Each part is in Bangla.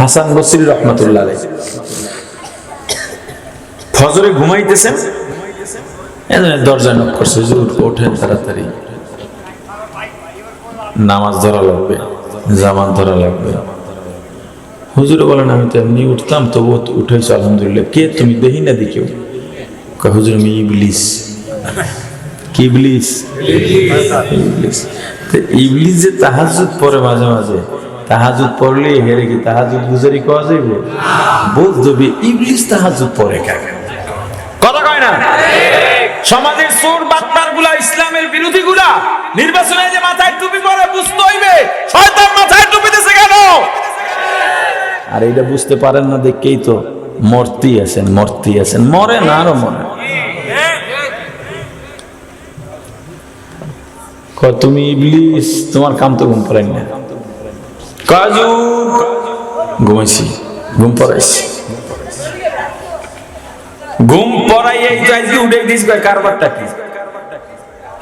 হাসান বসির রহমতুল্লাহ ফজরে ঘুমাইতেছেন? দরজা নক করছে। হুজুর ওঠেন তাড়াতাড়ি। নামাজ ধরা লাগবে জামাত ধরা লাগবে। হুজুরে বলেন আমি তো এমনি উঠতাম তবু উঠেছো আলহামদুলিল্লাহ। কে? তুমি দেখি না কয়, হুজুর আমি ইবলিস। কি ইবলিস? ইবলিস। যে তাহাজুদ পড়ে মাঝে মাঝে তাহাজুদ পড়লে, হেরে কি তাহাজুদ গুজারি কওয়া যাইব? বোধ দেবে ইবলিস তাহাজুদ পড়ে কাকে কথা কয় না? সমাজের সুর বাটপারগুলা, ইসলামের বিরোধী গুলা, নির্বাচনে যে মাথায় টুপি পরে বুঝতে হইবে, শয়তান মাথায় টুপি দিছে কেন? আর এটা বুঝতে পারেন না, দেখেই তো মরতি আছেন মরতি আছেন। মরে না আরও মরে। তুমি ইবলিস, তোমার কাম তো ঘুম পড়াই না। কাজু ঘুমাইছি ঘুম পড়াইছি। ঘুম পড়াই এই তো আজকে উঠে দিস কারবারটা কি?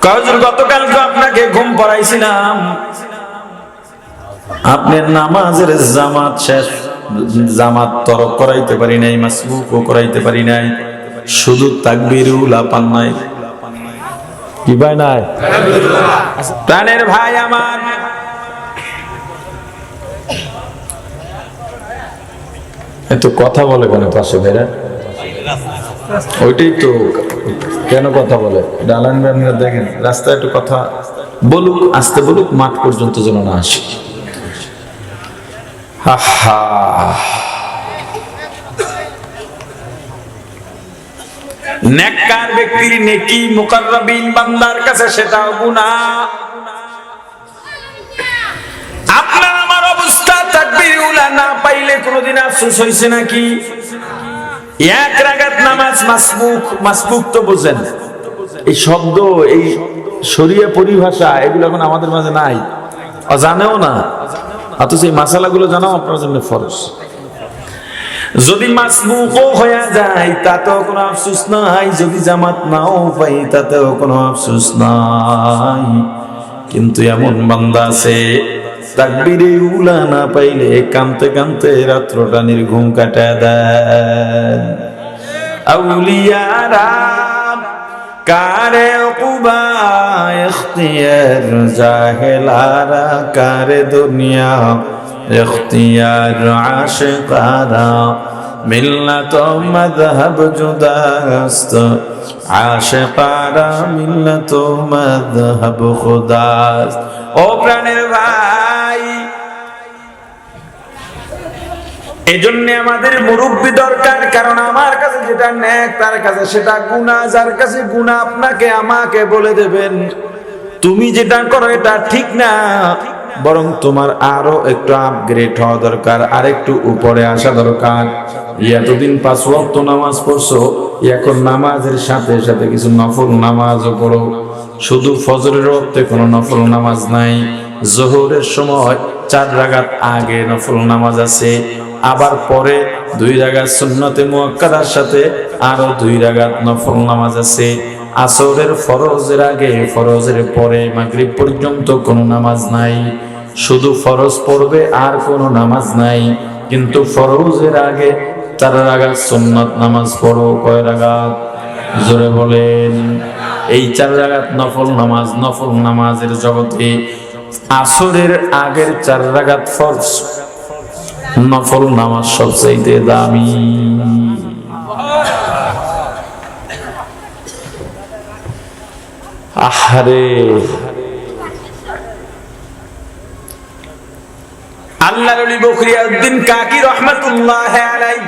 কাজুর গতকাল তো আপনাকে ঘুম পড়াইছিলাম। আপনার নামাজের জামাত শেষ জামাত তরক করাইতে পারি নাই মাসবুকও করাইতে পারি নাই শুধু তাকবিরুল পান নাই। কি ভাই নাই? প্রাণের ভাই আমার এত কথা বলে কেন পাশে ভাইরা। ওইটাই তো, কেন কথা বলে? ডালান আপনারা দেখেন, রাস্তায় একটু কথা বলুক, আসতে বলুক, মাঠ পর্যন্ত যেন না আসে। আহা। নেককার ব্যক্তির নেকি মুকাররাবিন বান্দার কাছে সেটাও গুনাহ। উলা না পাইলে কোনোদিন আফসোস হইছে নাকি? এক রাগাত নামাজ মাসবুক মাসবুক তো বোঝেন। এই শব্দ, এই শরীয় পরিভাষা, এগুলো এখন আমাদের মাঝে নাই। জানেও না। অথচ এই মাসালাগুলো জানাও আপনার জন্য ফরজ। যদি মাসবুকও হয়ে যায়, তাতেও কোনো আফসোস নাই। যদি জামাত নাও পাই, তাতেও কোনো আফসোস নাই। কিন্তু এমন বান্দা আছে তাকবিরে উলা না পাইলে কানতে কানতে রাত্রটা নির্ঘুম কাটা আউলিয়ারা কারে কুবা জাহেলারা কারে দুনিয়া, ইখতিয়ার আশিকারা, মিল্লাত মাযহাব জুদাস্ত, আশিকারা মিল্লাত মাযহাব খুদাস্ত। ও প্রাণের ভাই এজন্য আমাদের মুরব্বী দরকার, কারণ আমার কাছে যেটা ন্যাক তার কাছে সেটা গুণা যার কাছে গুণা আপনাকে, আমাকে বলে দেবেন। তুমি যেটা করো, এটা ঠিক না। বরং তোমার আরও একটু আপগ্রেড হওয়া দরকার, আর একটু উপরে আসা দরকার। এতদিন পাঁচ ওয়াক্ত নামাজ পড়ছো, এখন নামাজের সাথে সাথে কিছু নফল নামাজও পড়ো। শুধু ফজরের ওয়াক্তে কোনো নফল নামাজ নাই, জোহরের সময় চার রাগাত আগে নফল নামাজ আছে আবার পরে দুই রাগাত সুন্নতে মুয়াক্কাদার সাথে আরও দুই রাগাত নফল নামাজ আছে। আসরের ফরজের আগে, ফরজের পরে মাগরিব পর্যন্ত কোনো নামাজ নাই। শুধু ফরজ পড়বে আর কোনো নামাজ নাই। কিন্তু ফরজের আগে চার রাগাত সুন্নত নামাজ পড়ো, কয় রাগাত? জোরে বলেন। এই চার রাগাত নফল নামাজ, নফল নামাজের জগতে আসরের আগের চার রাগাত ফরজ নফল নামাজ সবচাইতে দামি। আহারে। আল্লাহ আলী বকরিয়াউদ্দিন কাকি রহমতুল্লাহ আলাই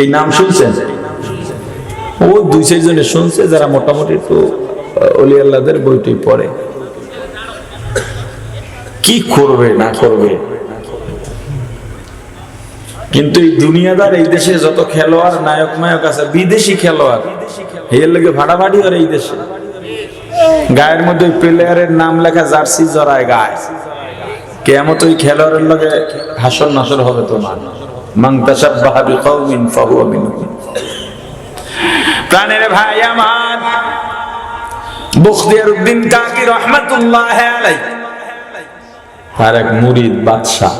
এই নাম শুনছেন? ও দুই চারজনে শুনছে যারা মোটামুটি একটু অলি আল্লাহদের বইটি পড়ে। কি করবে না করবে? কিন্তু এই দুনিয়াদার এই দেশে যত খেলোয়াড়, নায়ক নায়ক আছে, বিদেশি খেলোয়াড় এর লেগে ভাড়াভাড়ি আর এই দেশে। গায়ের মধ্যে প্লেয়ারের নাম লেখা জার্সি জড়ায় গায়ে। কেমত ওই খেলোয়াড়ের হাসর নাসর হবে তোমার। এক মুরিদ বাদশাহ।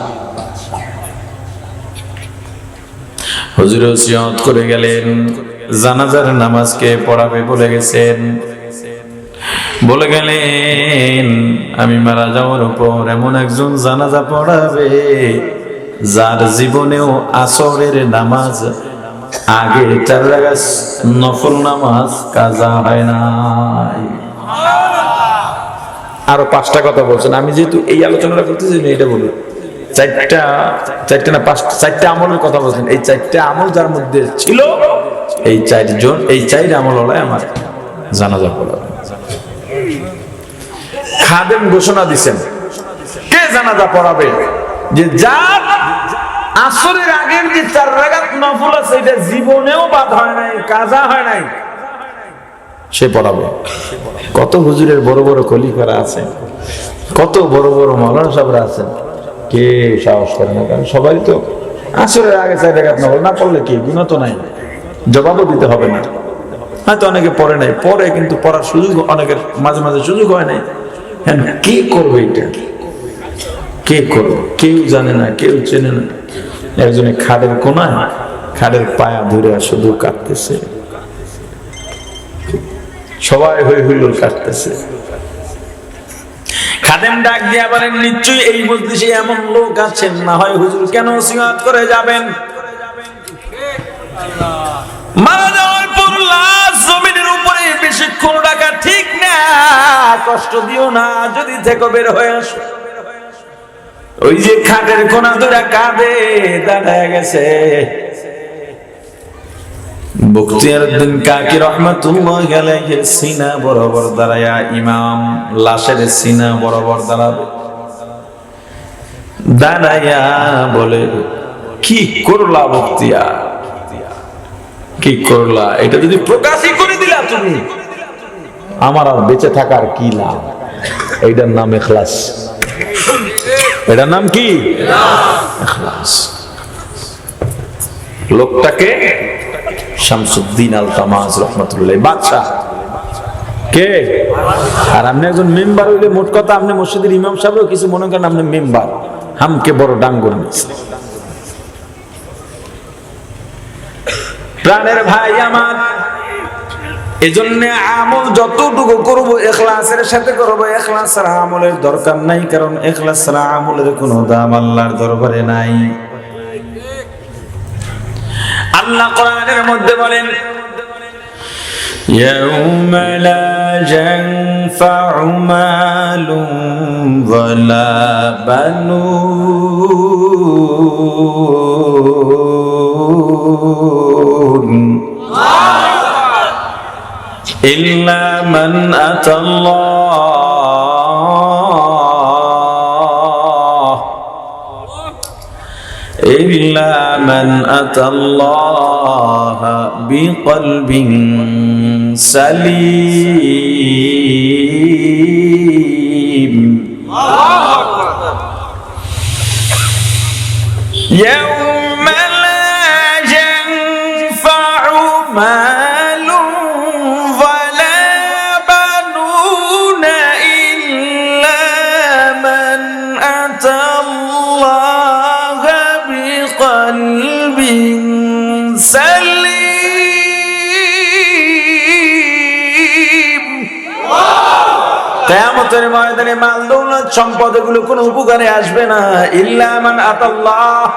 হুজুর ওসিয়ত করে গেলেন, জানাজার নামাজকে পড়াবে বলে গেছেন। বলে গেলেন, আমি মারা যাওয়ার উপর এমন একজন জানাজা পড়াবে, যার জীবনেও আসরের নামাজ আগে চার রাগাস নফল নামাজ কাজা হয় নাই। আরও পাঁচটা কথা বলছেন। আমি যেহেতু এই আলোচনাটা করতেছি, এটা বলুন। চারটা চারটা না পাঁচটা, চারটা আমলের কথা বলছেন। এই চারটা আমল যার মধ্যে ছিল, এই চারজন, এই চার আমল হলো আমার জানাজা পড়া খাদেম ঘোষণা দিছেন, কে জানাজা পড়াবে? যে যার আসরের আগের যে চার রাগাত নফল আছে, এটা জীবনেও বাদ হয় নাই, কাজা হয় নাই, সে পড়াবে। কত হুজুরের বড় বড় খলিফারা আছে কত বড় বড় মৌলানা সাহেবরা আছেন। কে সাহস করে না কারণ সবাই তো আসরের আগে চার রাগাত নফল না পড়লে কি? গুণ তো নাই। জবাবও দিতে হবে না। হয়তো অনেকে পড়ে নাই। পরে কিন্তু পড়ার সুযোগ অনেকের মাঝে মাঝে সুযোগ হয় নাই। হ্যাঁ কে করবে এটা? কে করবে? কেউ জানে না, কেউ চেনে না। একজনে খাড়ের কোনায় খাড়ের পায়া ধরে শুধু কাটতেছে সবাই হই হুল্লোর কাটতেছে। খাদেম ডাক দিয়া বলেন, নিশ্চয়ই এই মজলিসে এমন লোক আছেন? না হয় হুজুর কেন সিহাত করে যাবেন? মারা যাওয়ার পর লাশ জমিনের উপরে বেশিক্ষণ রাখা ঠিক না, কষ্ট দিও না, যদি থেকে বের হয়ে আসো। ওই যে খাটের কোনা দুরা কাঁদে, দাঁড়ায় গেছে। বখতিয়ার উদ্দিন কাকি রহমাতুল্লাহ আলাইহির সিনা বরাবর ইমাম, লাশের বলে, কি করলা কি করলা? এটা যদি প্রকাশই করে দিলা তুমি, আমার আর বেঁচে থাকার কি লাভ? এইটার নাম এখলাস এটার নাম কি? লোকটাকে শামসুদ্দিন আল তামাজ রহমতুল্লাহ। বাদশাহ। কে? আর আপনি একজন মেম্বার হইলে মোট কথা আপনি মসজিদের ইমাম সাহেবও কিছু মনে করেন আপনি মেম্বার। হামকে বড় ডাঙ্গর প্রাণের ভাই আমার, এজন্য আমল যতটুকু করব এখলাসের সাথে করব, এখলাস আমলের দরকার নাই, কারণ এখলাস আমলের কোনো দাম আল্লাহর দরবারে নাই। আল্লাহ কোরআনের মধ্যে বলেন يوم لا ينفع مال ولا بنون إلا من أتى الله من أتى الله بقلب سليم. يوم সম্পদ এগুলো কোনো উপকারে আসবে না। ইল্লামান আতাল্লাহ।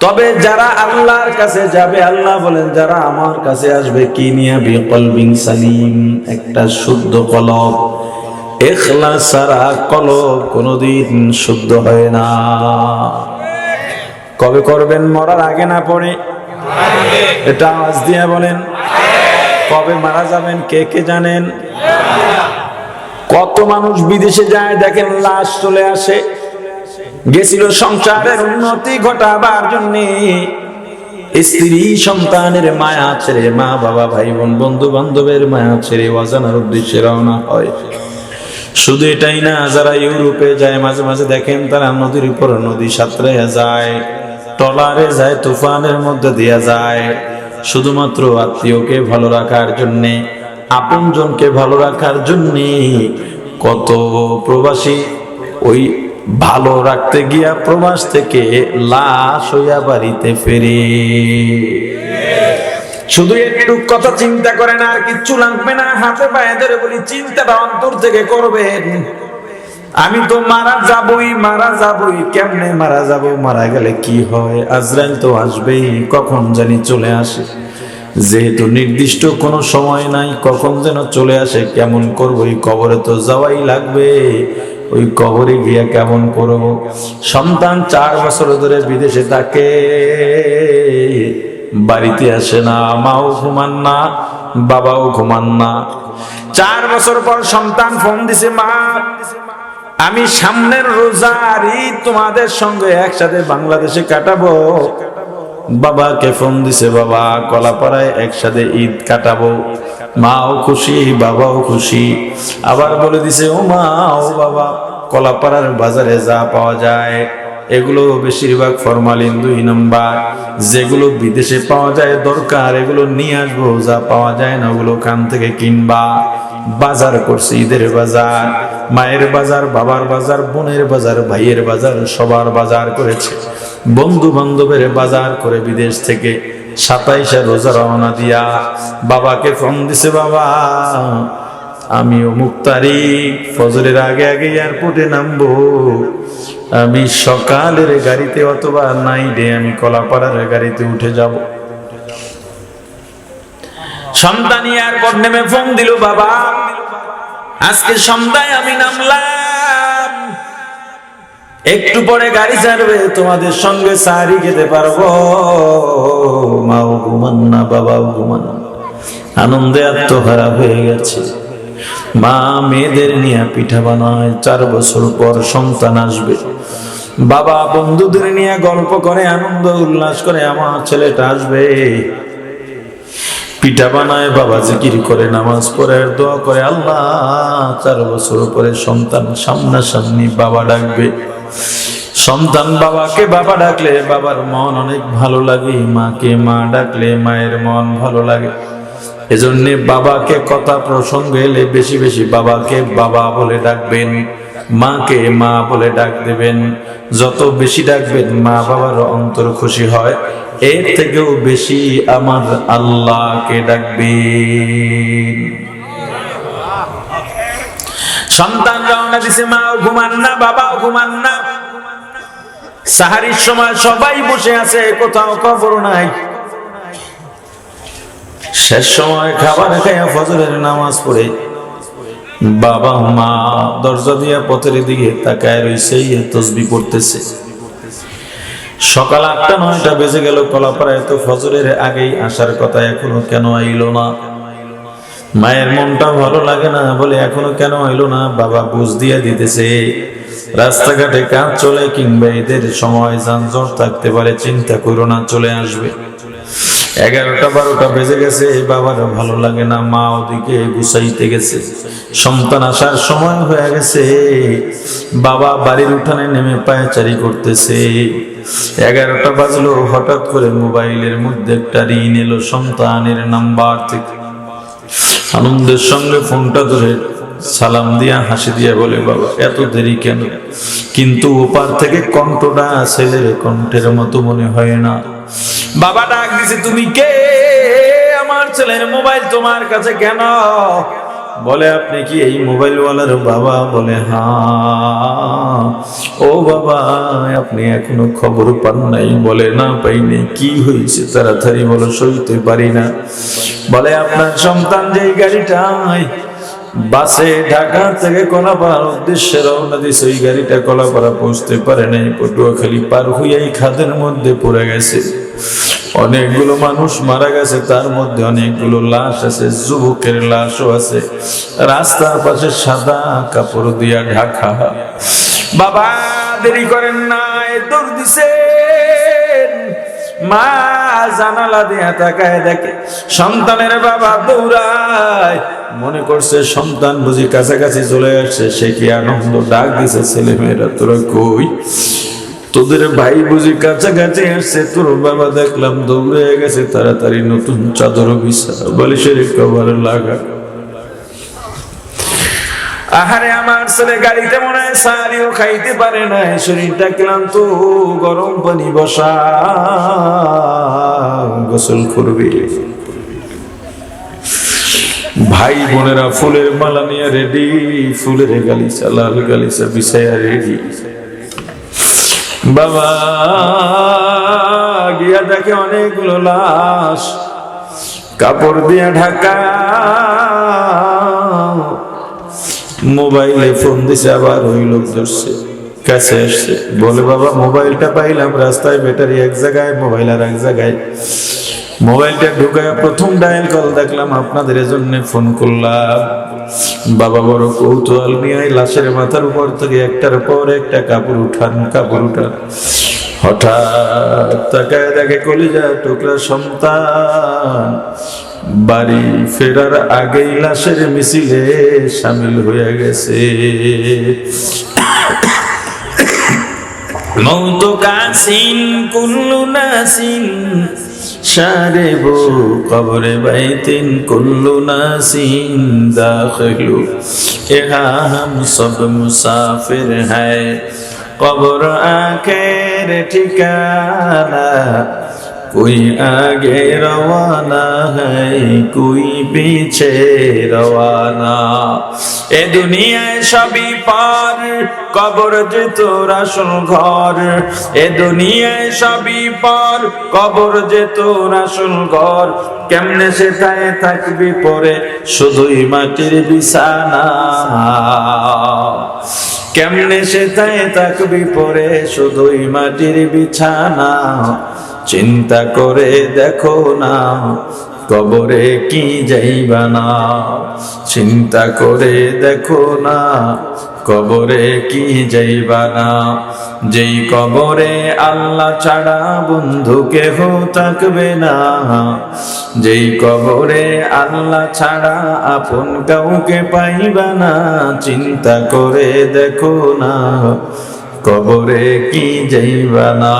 তবে যারা আল্লাহর কাছে যাবে, আল্লাহ বলেন, যারা আমার কাছে আসবে, কি নিয়ে সালিম? একটা শুদ্ধ কলব। এখলাস ছাড়া কলব কোনোদিন শুদ্ধ হয় না। কবে করবেন? মরার আগে না পড়ে এটা আওয়াজ দিয়ে বলেন। কবে মারা যাবেন? কে কে জানেন? কত মানুষ বিদেশে যায়, দেখেন লাশ চলে আসে। গেছিল সংসারের উন্নতি ঘটাবার জন্য। স্ত্রী সন্তানের মায়া ছেড়ে, মা, বাবা, ভাই, বোন বন্ধু বান্ধবের মায়া ছেড়ে অজানার উদ্দেশ্যে রওনা হয়। শুধু এটাই না, যারা ইউরোপে যায়, মাঝে মাঝে দেখেন তারা নদীর উপর নদী সাঁতরে যায় টলারে যায়, তুফানের মধ্যে দিয়ে যায়। শুধুমাত্র আত্মীয়কে ভালো রাখার জন্যে আপনজনকে ভালো রাখার জন্যে কত প্রবাসী ওই ভালো রাখতে গিয়া প্রবাস থেকে লাশ হইয়া বাড়িতে ফেরে। শুধু একটু কথা চিন্তা করেন আর কিচ্ছু লাগবে না, হাতে পায়ে ধরে বলি চিন্তাটা অন্তর থেকে করবেন। আমি তো মারা যাবই মারা যাবই, কেমনে মারা যাব? মারা গেলে কি হয়? আজরাইল তো আসবেই, কখন জানি চলে আসে। যেহেতু নির্দিষ্ট কোনো সময় নাই, কখন যেন চলে আসে, কেমন করব এই কবরে তো যাওয়াই লাগবে। ওই কবরে গিয়া কেমন করব? সন্তান চার বছর ধরে বিদেশে থাকে, বাড়িতে আসে না, মাও ঘুমান না, বাবাও ঘুমান না। চার বছর পর সন্তান ফোন দিছে, মা, আমি সামনের রোজার তোমাদের সঙ্গে একসাথে বাংলাদেশে কাটাবো। বাবাকে ফোন দিছে, বাবা, কলাপাড়ায় একসাথে ঈদ কাটাবো। মাও খুশি, বাবাও খুশি। আবার বলে দিছে, ও মা, ও বাবা, কলাপাড়ার বাজারে যা পাওয়া যায়। এগুলো বেশিরভাগ ফরমালিন দুই নাম্বার। যেগুলো বিদেশে পাওয়া যায় দরকার, এগুলো নিয়ে আসব। যা পাওয়া যায় না, ওগুলো খান থেকে কিনবা। বাজার করছে ঈদের বাজার। মায়ের বাজার, বাবার বাজার, বোনের বাজার, ভাইয়ের বাজার, সবার বাজার করেছে। বন্ধু বান্ধবের বাজার করে বিদেশ থেকে সাতাইশে রোজা রওনা দিয়া বাবাকে ফোন দিছে, বাবা আমি অমুক তারিখ ফজরের আগে আগে এয়ারপোর্টে নামবো। আমি সকালের গাড়িতে অথবা নাইডে আমি কলাপাড়ার গাড়িতে উঠে যাব। সন্তান এয়ারপোর্ট নেমে ফোন দিল, বাবা, আজকে সন্ধ্যায় আমি নামলাম। একটু পরে গাড়ি ছাড়বে, তোমাদের সঙ্গে সারি খেতে পারব। মাও ঘুমান না বাবাও ঘুমান আনন্দে আত্মহারা হয়ে গেছে। মা মেয়েদের নিয়ে পিঠা বানায়, চার বছর পর সন্তান আসবে। বাবা বন্ধুদের নিয়ে গল্প করে, আনন্দ উল্লাস করে, আমার ছেলেটা আসবে। পিঠা বানায়, বাবা জিকির করে, নামাজ পড়ে, দোয়া করে, আল্লাহ চার বছর পরে সন্তান সামনাসামনি বাবা ডাকবে। সন্তান বাবাকে বাবা ডাকলে বাবার মন অনেক ভালো লাগে, মাকে মা ডাকলে মায়ের মন ভালো লাগে। এজন্য বাবাকে কথা প্রসঙ্গে এলে বেশি বেশি বাবাকে বাবা বলে ডাকবেন, মাকে মা বলে ডাক দেবেন। যত বেশি ডাকবেন মা বাবার অন্তর খুশি হয়। এর থেকেও বেশি আমার আল্লাহকে ডাকবে সন্তান রওনা দিছে, মাও ঘুমান না, বাবাও ঘুমান না। সাহারির সময় সবাই বসে আছে, কোথাও খবর নাই। শেষ সময় খাবার খাইয়া ফজরের নামাজ পড়ে। বাবা, মা দরজা দিয়া পথের দিকে তাকায় রইছে তসবি করতেছে সকাল আটটা, নয়টা বেজে গেল, কলাপাড়ায় তো ফজরের আগেই আসার কথা এখনও কেন আইলো না? মায়ের মনটা ভালো লাগে না বলে এখনও কেন আইলো না? বাবা বুঝ দিয়ে দিতেছে। রাস্তাঘাটে কাজ চলে কিংবা এদের সময় যানজট থাকতে পারে, চিন্তা করো না, চলে আসবে। এগারোটা, বারোটা বেজে গেছে, বাবার ভালো লাগে না, মা ওদিকে গুছাইতে গেছে। সন্তান আসার সময় হয়ে গেছে। বাবা বাড়ির উঠানে নেমে পায়চারি করতেছে। এগারোটা বাজলো, হঠাৎ করে মোবাইলের মধ্যে একটা ঋণ এলো সন্তানের নাম্বার থেকে। আনন্দের সঙ্গে ফোনটা ধরে সালাম দিয়া হাসি দিয়া বলে, বাবা, এত দেরি কেন? কিন্তু ওপার থেকে কণ্ঠটা ছেলের কণ্ঠের মতো মনে হয় না। বাবা, ডাক দিছে, তুমি কে? আমার ছেলের মোবাইল তোমার কাছে কেন? বলে, আপনি কি এই মোবাইল ওয়ালার বাবা? বলে, হা। ও বাবা, আপনি এখনও খবর পান নাই? বলে, না পাইনি। কি হয়েছে? তাড়াতাড়ি বলো, সইতে পারি না। বলে, আপনার সন্তান যে গাড়িটায় বাসে ঢাকা থেকে কলাপাড়ার উদ্দেশ্যে রওনা দিছে ওই গাড়িটা কলাপাড়া পৌঁছতে পারে নাই, পটুয়াখালী পার হইয়াই খাদের মধ্যে পড়ে গেছে। অনেকগুলো মানুষ মারা গেছে, তার মধ্যে অনেকগুলো লাশ আছে, যুবকের লাশও আছে। রাস্তার পাশে সাদা কাপড় দিয়া ঢাকা। বাবা, দেরি করেন না দৌড় দিছেন। মা জানালা দিয়া তাকায় দেখে, সন্তানের বাবা দৌড়ায় মনে করছে সন্তান বুঝি কাছাকাছি চলে আসছে, সে কি আনন্দ ডাক দিছে ছেলে মেয়েরা, তোরা কই? তোদের ভাই বুঝি কাছাকাছি আসছে, তোর বাবা দেখলাম দৌড়ে গেছে, তাড়াতাড়ি নতুন চাদর বিছা বালিশের কভার লাগা। আহারে আমার ছেলে গাড়িতে মনে হয় সারিও খাইতে পারে না শরীরটা ক্লান্ত, গরম পানি বসা। গোসল করবে। ভাই বোনেরা, ফুলের মালা নিয়ে রেডি ফুলের গালিচা লাল গালিচা বিছায়া রেডি বাবা, গিয়া দেখে অনেকগুলো লাশ। কাপড় দিয়ে ঢাকা মোবাইলে ফোন দিছে, আবার ওই লোক ধরছে, কাছে আসছে। বলে, বাবা, মোবাইলটা পাইলাম, রাস্তায় ব্যাটারি এক জায়গায়, মোবাইল আর এক জায়গায়। মোবাইলটা ঢুকায় প্রথম ডায়াল কল দেখলাম, আপনাদের জন্য ফোন করলাম। বাবা বড় কৌতূহল নিয়ে লাশের মাথার উপর থেকে একটার পর একটা কাপড় উঠান কাপড় উঠান। হঠাৎ তাকায় দেখে কলিজা টুকরা সন্তান। বাড়ি ফেরার আগেই লাশের মিছিলে সামিল হয়ে গেছে। মৌত কাসিন কুল্লু নাসিন সারে বো কবরে বাইতিন, কুল্লু নাসিন দাখলু। এহা হাম সব মুসাফির হ্যায় কবর আখের ঠিকানা کوئی آگے রওয়ানা ہے کوئی پیچھے রওয়ানা? এ দুনিয়ায় সবই পার, কবর যেত তোর ঘর। এ দুনিয়ায় সবই পার, কবর যেত তোর ঘর। কেমনে সেটায় থাকবি পরে, শুধুই মাটির বিছানা। কেমনে সেটায় থাকবি পরে, শুধুই মাটির বিছানা। চিন্তা করে দেখো না, কবরে কি যাইবা না। চিন্তা করে দেখো না, কবরে কি যাইবা না। যেই কবরে আল্লাহ ছাড়া বন্ধু কেহ থাকবে না। যেই কবরে আল্লাহ ছাড়া আপন কাউকে পাইবা না। চিন্তা করে দেখো না, কবরে কি যাইবা না।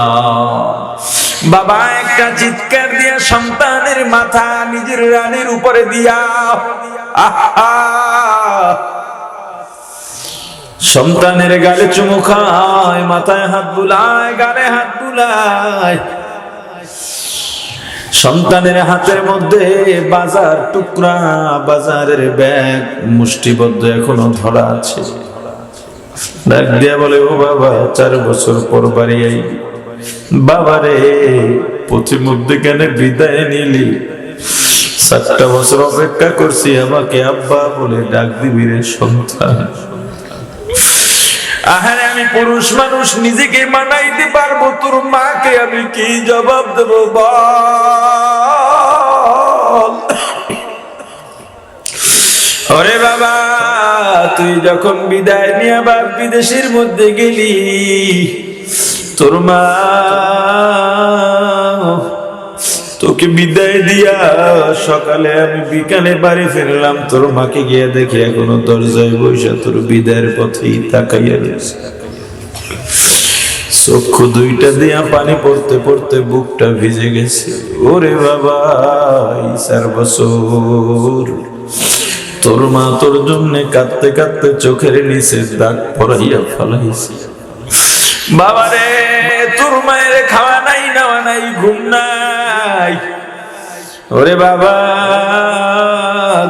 বাবা, একটা চিৎকার দিয়া সন্তানের মাথা নিজের রানের উপরে দিয়া। সন্তানের গালে চুমু খায়, মাথায় হাত বুলায়, গালে হাত বুলায়। সন্তানের হাতের মধ্যে বাজার টুকরা, বাজারের ব্যাগ মুষ্টিবদ্ধ এখনও ধরা আছে। ডাক দিয়া বলে, ও বাবা, চার বছর পর বাড়ি বাবারে কেন বিদায় নিলি? সাতটা বছর অপেক্ষা করছি, আমাকে আব্বা বলে ডাক দিবি রে সন্তান। আহারে, আমি পুরুষ মানুষ, নিজেকে মানাইতে পারব, তোর মাকে আমি কি জবাব দেব ওরে বাবা, তুই যখন বিদায় নিয়ে আবার বিদেশের মধ্যে গেলি তোর মা, তোকে বিদায় দিয়া সকালে আমি বিকালে বাড়ি ফিরলাম। তোর মাকে গিয়ে দেখি এখনও দরজায় বসে তোর বিদায়ের পথেই তাকাইয়া রয়েছে। চক্ষু দুইটা দিয়া পানি পড়তে পড়তে বুকটা ভিজে গেছে। ওরে বাবা, এই চার বছর। তোর মা তোর জন্য কাঁদতে কাঁদতে চোখের নিচে দাগ পরাইয়া ফলাইছে। বাবারে তোর মায়ের খাওয়া নাই, নেওয়া নাই, ঘুম নাই। ওরে বাবা,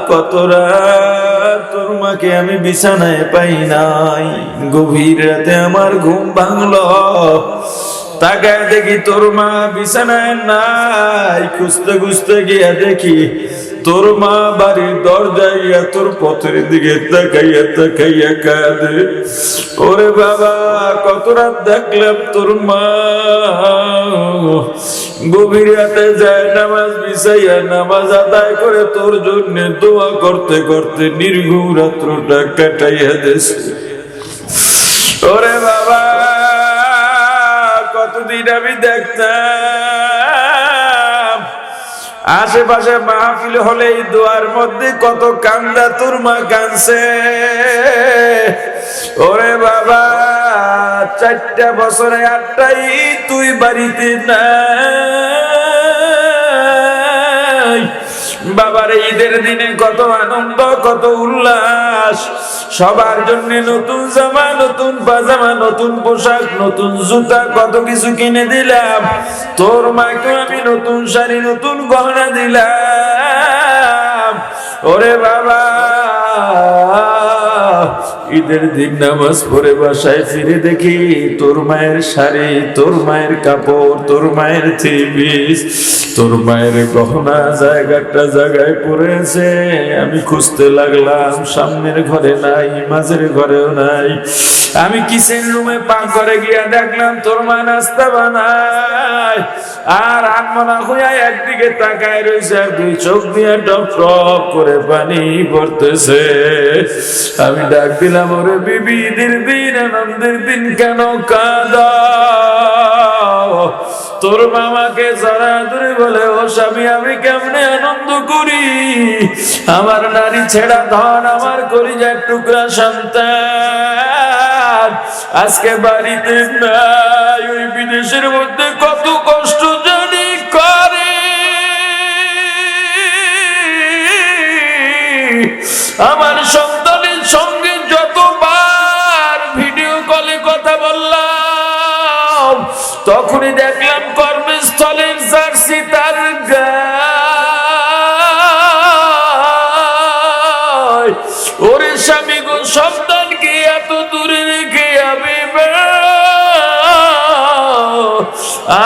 কত রাত তোর মাকে আমি বিছানায় পাই নাই। গভীর রাতে আমার ঘুম ভাঙলো। তাকায় দেখি তোর মা বিছানায় নাই। খুঁজতে খুঁজতে গিয়া দেখি তোর মা বাড়ির দরজায় তোর পথের দিকে তাকাইয়া তাকাইয়া কাঁদে। ওরে বাবা, কত রাত দেখলাম তোর মা। গভীর রাতে যায় নামাজ বিছাইয়া নামাজ আদায় করে তোর জন্য দোয়া করতে করতে নির্ঘুম রাত্রটা কাটাইয়া দেছে। ওরে বাবা, কতদিন আমি দেখতাম আশেপাশে মাহফিল হলে এই দোয়ার মধ্যে কত কান্দা তোর মা কানছে। ওরে বাবা, চারটা বছরে আটটাই তুই বাড়িতে নাই। বাবার ঈদের দিনে কত আনন্দ, কত উল্লাস। সবার জন্য নতুন জামা, নতুন পাজামা, নতুন পোশাক, নতুন জুতা, কত কিছু কিনে দিলাম। তোর মাকে আমি নতুন শাড়ি, নতুন গহনা দিলাম। ওরে বাবা। ঈদের দিন নামাজ পড়ে বাসায় ফিরে দেখি তোর মায়ের শাড়ি, তোর মায়ের কাপড়, তোর মায়ের থিবিস তোর মায়ের গহনা জায়গাটা জায়গায় পড়েছে। আমি খুঁজতে লাগলাম সামনের ঘরে নাই, মাঝের ঘরেও নাই। আমি কিচেন রুমে পা করে গিয়া দেখলাম তোর মা নাস্তা বানায়। আর আনমনা হইয়া একদিকে তাকায় রয়েছে আর দুই চোখ দিয়ে টপ টপ করে পানি পড়তেছে। আমি ডাক দিলাম, ওরে বিবি ঈদের দিন আনন্দের দিন কেন কাঁদা তোর মামাকে যারা দূরে বলে, ও স্বামী, আমি কেমনে আনন্দ করি? আমার নারী ছেড়া ধন আমার করি কলিজার টুকরা সন্তান। আজকে বাড়িতে নাই, ওই বিদেশের মধ্যে কত কষ্ট জানি করে। আমার সন্তানের সঙ্গে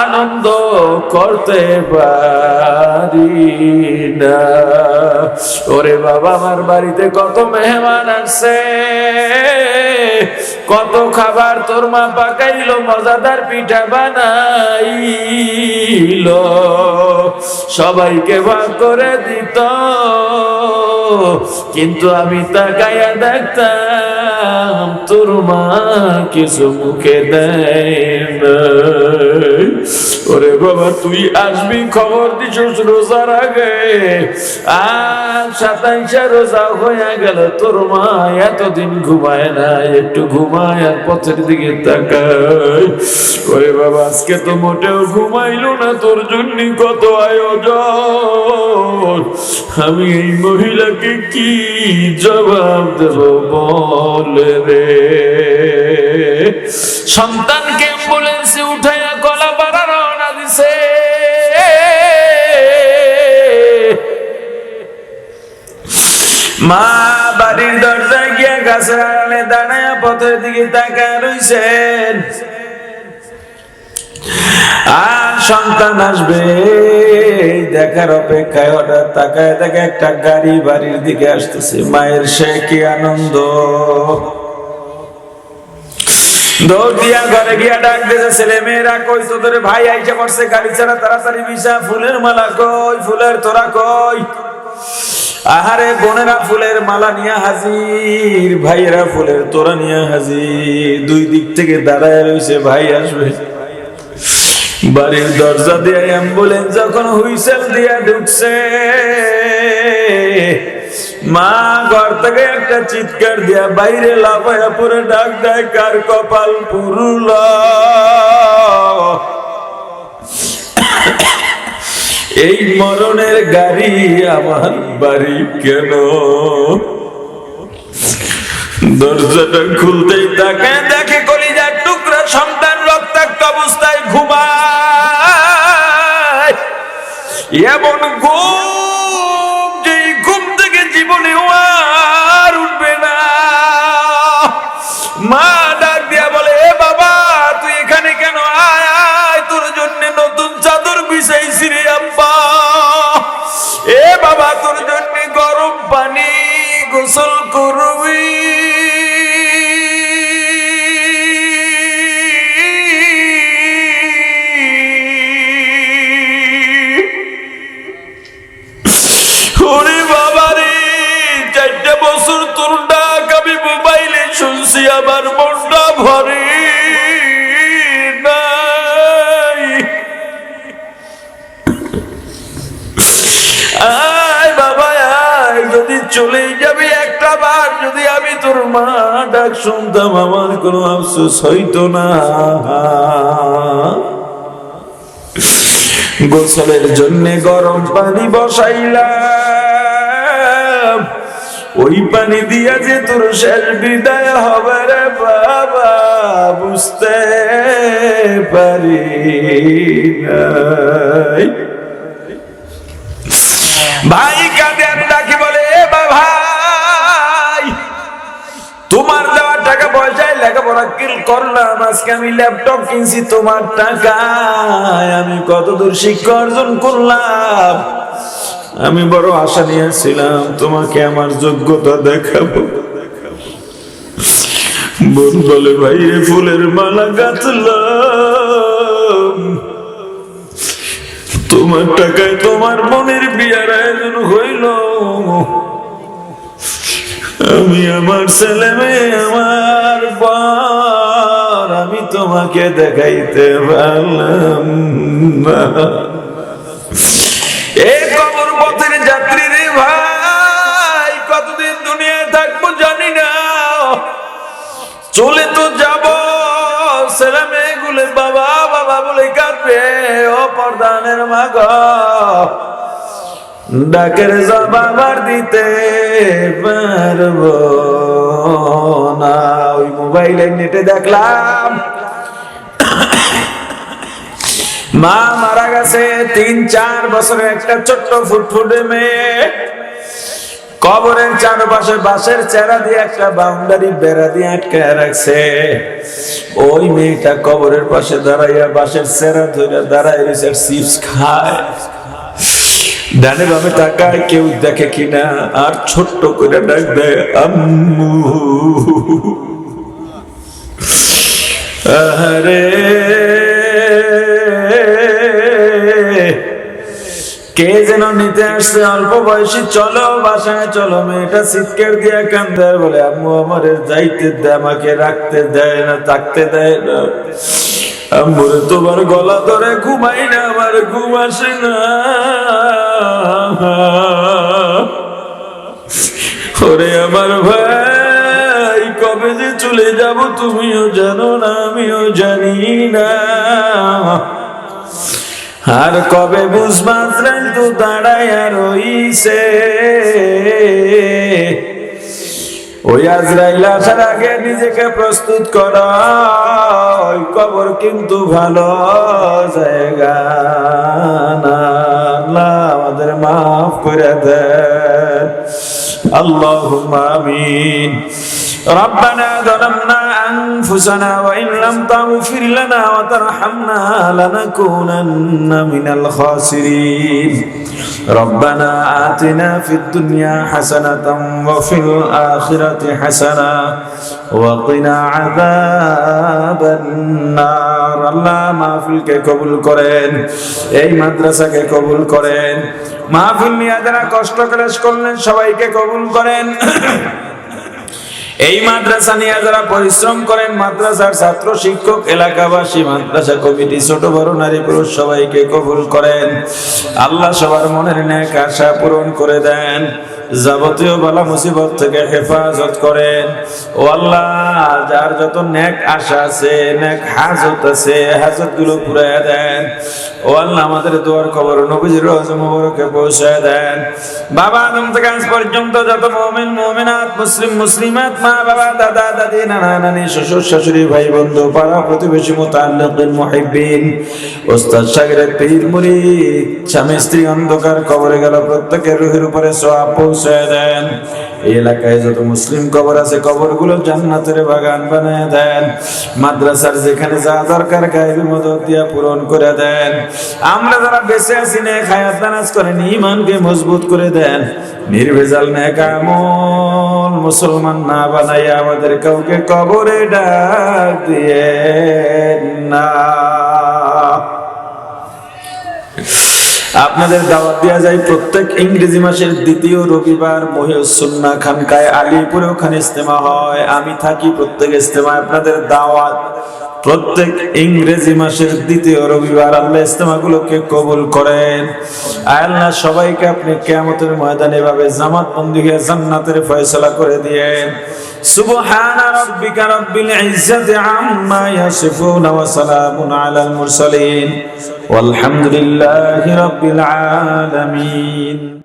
আনন্দ করতে পারি না। ওরে বাবা, আমার বাড়িতে কত মেহমান আসছে। কত খাবার তোর মা পাকাইলো, মজাদার পিঠা বানাইল। সবাইকে ভাগ করে দিত। কিন্তু আমি তাকাইয়া দেখতাম তোর মা কিছু মুখে দেয় ওরে বাবা, তুই আসবি? খবর দিছিস রোজার আগে? আর সাতাইশে রোজা হয়ে গেল, তোর মা এতদিন ঘুমায় না, একটু ঘুমায় আর পথের দিকে তাকায়। ওরে বাবা, আজকে তো মোটেও ঘুমাইলো না, তোর জন্য কত আয়োজন। আমি এই মহিলাকে কি জবাব দেব বলে রে? সন্তানকে অ্যাম্বুলেন্সে উঠাইয়া কলা পাড়া রওনা দিছে মা বাড়ির দরজায় গিয়া গাছের আড়ালে দাঁড়ায় পথের দিকে তাকায় রইছেন। আর সন্তান আসবে। দেখার অপেক্ষায় হঠাৎ তাকায় দেখে একটা গাড়ি বাড়ির দিকে আসতেছে। মায়ের সে কি আনন্দ। ছাড়া, তাড়াতাড়ি ফুলের মালা ফুলের তোরা ফুলের মালা নিয়ে হাজির, ভাইয়েরা ফুলের তোরা নিয়ে হাজির। দুই দিক থেকে দাঁড়ায় রয়েছে ভাই আসবে। বাড়ির দরজা দিয়ে অ্যাম্বুলেন্স যখন হুইসেল দিয়া ঢুকছে, মা ঘর থেকে একটা চিৎকার দিয়া বাইরে লাফায়া পরে ডাক দেয়, কার কপাল পুরুল? এই মরণের গাড়ি আমার বাড়ি কেন? দরজাটা খুলতেই তাকে দেখে কলিজার টুকরা সন্তান রক্তাক্ত অবস্থায় ঘুমায়। এমন ঘুম যে ঘুম থেকে জীবনে আর উঠবে না। মা ডাক দিয়া বলে, এ বাবা, তুই এখানে কেন আয়, তোর জন্য নতুন চাদর বিছাইছি রে আব্বা। এ বাবা, তোর জন্য গরম পানি গোসল করবি। মা ডাক শুনতাম, আমার কোনো আফসোস হইতো না। গোসলের জন্য গরম পানি বসাইলাম। ওই পানি দিয়া যে তোর শেষ বিদায় হবে রে বাবা, বুঝতে পারি ভাই লেখাপড়া কিল করলাম, আজকে আমি ল্যাপটপ কিনছি, তোমার টাকায় আমি কতদূর শিক্ষা অর্জন করলাম? আমি বড় আশা নিয়েছিলাম, তোমাকে আমার যোগ্যতা দেখাবো। বোন বলে ভাই ফুলের মালা গাছলাম তোমার টাকায় তোমার মনের বিয়ার আয়োজন হইল। আমি আমার ছেলে মেয়ে, আমার পর আমি তোমাকে দেখাইতে পারলাম না। এ কবর পথের যাত্রী রে ভাই, কতদিন থাকব জানি না। চলে তো যাব, ছেলে মেয়েগুলো বাবা বাবা বলে কাঁদবে, ও পর্দানের মাগ ডাকের জবাবার দিতে পারব না। ওই মোবাইলে নেটে দেখলাম, মা মারা গেছে তিন, চার বছরের একটা ছোট্ট ফুটফুটে মেয়ে। কবরের চারপাশে বাঁশের চেরা দিয়ে একটা বাউন্ডারি বেড়া দিয়ে আটকে রাখছে। ওই মেয়েটা কবরের পাশে দাঁড়াইয়া বাঁশের চেরা ধরে দাঁড়াই রয়েছে চিপস খায়। ডানে বামে তাকায় কেউ দেখে কিনা, আর ছোট্ট করে ডাক দেয় আম্মু। আরে কে যেন নিতে আসছে অল্প বয়সী, চলো বাসায়, চলো, মেয়েটা চিৎকার দিয়ে কান্দার বলে, আম্মু, আমার যাইতে দেয় আমাকে রাখতে দেয় না, থাকতে দেয় না। আম্মুরে তোমার গলা ধরে, ঘুমাই না, আমার ঘুম আসে না। ওরে আমার ভাই, কবে যে চলে যাব তুমিও জানো না, আমিও জানি না। আর কবে বুঝবাত্রেন তো দাঁড়ায় রইছে ওই আজরাইল আসার আগে নিজেকে প্রস্তুত কর কবর কিন্তু ভালো জায়গা না। আল্লাহ আমাদের মাফ করে দেন আল্লাহুম্মা আমিন ربنا ظلمنا أنفسنا وإن لم تغفر لنا وترحمنا لنكونن من الخاسرين ربنا آتنا في الدنيا حسنة وفي الآخرة حسنة কবুল করেন, এই কবুল করেন। মাহফিল যারা কষ্ট ক্লেশ করলেন, সবাইকে কবুল করেন। এই মাদ্রাসা নিয়ে যারা পরিশ্রম করেন, মাদ্রাসার ছাত্র, শিক্ষক, এলাকাবাসী, মাদ্রাসা কমিটি, ছোট, বড়, নারী, পুরুষ, সবাইকে কবুল করেন। আল্লাহ সবার মনের নেক আশা পূরণ করে দেন। যাবতীয় বালা মুসিবত থেকে হেফাজত করেন। ও আল্লাহ, যার যত নেক আশা আছে, নেক হাজত আছে হাজতগুলো পুরাই দেন। ও আল্লাহ, আমাদের দোয়ার খবর নবীজির রহজ মুবারকে পৌঁছায় দেন। বাবা আদম থেকে আজ পর্যন্ত যত মুমিন, মুমিনাত, মুসলিম, মুসলিমাত, মা, বাবা, দাদা, দাদি, নানা, নানি, শ্বশুর, শাশুড়ি, ভাই, বন্ধু, পাড়া প্রতিবেশী মুতাআল্লিকিন মুহিব্বিন, ওস্তাদ শাগিরের পীর, মুরিদ, স্বামী, স্ত্রী, অন্ধকার কবরে গেল প্রত্যেকের রুহের উপরে সওয়াব পৌঁছায় দেন। এই এলাকায় যত মুসলিম কবর আছে, কবরগুলো জান্নাতের বাগান বানায় দেন। মাদ্রাসার যেখানে যা দরকার গায়েবী মদত দিয়া পূরণ করে দেন। আমরা যারা বেঁচে আছি না খায়াত দানাজ করেন ইমানকে মজবুত করে দেন। নির্ভেজাল নেক আমল মুসলমান না বানাইয়া আমাদের কাউকে কবরে ডাক দিয়ে না। আপনাদের দাওয়াত দেওয়া যায় প্রত্যেক ইংরেজি মাসের দ্বিতীয় রবিবার মহিউসুন্না খানকায় আলিপুরে ওখানে ইস্তেমা হয়। আমি থাকি প্রত্যেক ইস্তেমায় আপনাদের দাওয়াত প্রত্যেক ইংরেজি মাসের দ্বিতীয় রবিবার আল্লাহ ইস্তেমাগুলোকে কবুল করেন। আল্লাহ, সবাইকে আপনি কেয়ামতের ময়দান এভাবে জামাত বন্দি হয়ে জান্নাতের ফয়সলা করে দিয়েন। সুবহান রাব্বিকা রাব্বিল ইজ্জাতি আম্মা ইয়াসিফুন ওয়া আলাল মুরসালিন। ওয়ালহামদুলিল্লাহি রাব্বিল আলামিন।